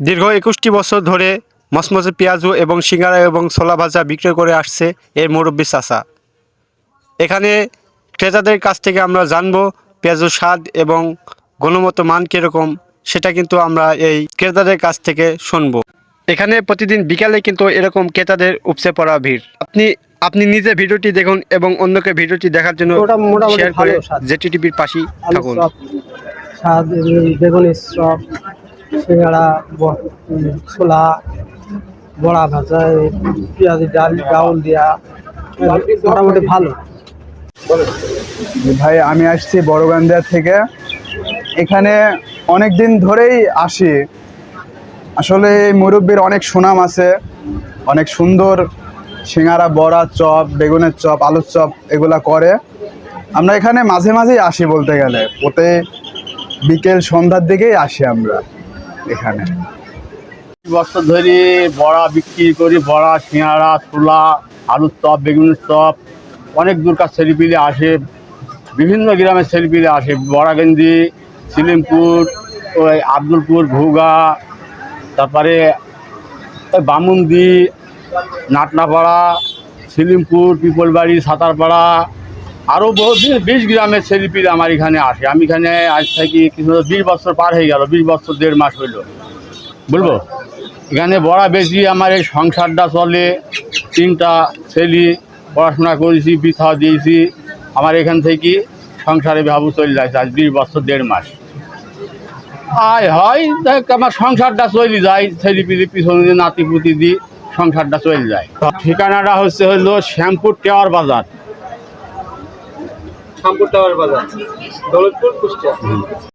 দীর্ঘ একুশটি বছর ধরে মসমসে পেঁয়াজু এবং সিঙ্গারা এবং ছোলা ভাজা বিক্রি করে আসছে এই মুরব্বী চাচা। এখানে ক্রেতাদের কাছ থেকে আমরা জানব পেঁয়াজুর স্বাদ এবং গুণগত মান কীরকম সেটা কিন্তু আমরা এই ক্রেতাদের কাছ থেকে শুনব। এখানে প্রতিদিন বিকালে কিন্তু এরকম ক্রেতাদের উপচে পড়া ভিড়। আপনি আপনি নিজে ভিডিওটি দেখুন এবং অন্যকে ভিডিওটি দেখার জন্য শেয়ার করে জেটি টিভির পাশেই থাকুন। স্বাদ বেগুনের চপ সিঙ্গাড়া ছোলা, বড়া ভাজা পেঁয়াজি ডাল, ডাউল দেওয়া মোটামুটি ভালো। ভাই, আমি আসছি বড়গান্দিয়া থেকে। এখানে অনেক দিন ধরেই আসি। আসলে মুরব্বীর অনেক সুনাম আছে। অনেক সুন্দর সিঙ্গারা, বড়া চপ, বেগুনের চপ, আলুর চপ এগুলা করে। আমরা এখানে মাঝে মাঝেই আসি বলতে গেলে। ওতে বিকেল সন্ধ্যার দিকেই আসি আমরা। এখানে। বছর ধরে, বড়া বিক্রি করি, বড়া সিঙ্গাড়া ছোলা আলুর চপ, বেগুনের চপ, অনেক দূরকার ছেলেপিলে আসে, বিভিন্ন গ্রামের ছেলেপিলে আসে। বড়াগঞ্জি সিলিমপুর, ওই আব্দুলপুর ভুগা তারপরে বামুন্দি নাটনাপাড়া সিলিমপুর, পিপলবাড়ি, সাঁতারপাড়া আরও বহু বিশ গ্রামের ছেলেপিলে আমার এখানে আসে। আমি এখানে আজ থেকে কিছু বিশ বছর পার হয়ে গেল, বিশ বছর, দেড় মাস হইল। বলব? এখানে বড়া বেশি, আমার এই সংসারটা চলে। তিনটা ছেলে পড়াশোনা করেছি, বিথা দিয়েছি। আমার এখান থেকে সংসারে ভাবু চলে যাচ্ছে, আজ বিশ বছর, দেড় মাস। আয় হয়, দেখ আমার সংসারটা চলে যায়, ছেলে পিলি পিছনে নাতি পুতি দিই সংসারটা চলে যায়। ঠিকানাটা হচ্ছে হলো শ্যামপুর টেওয়ার বাজার। শ্যামপুর টাওয়ার বাজার দৌলতপুর কুষ্টিয়া।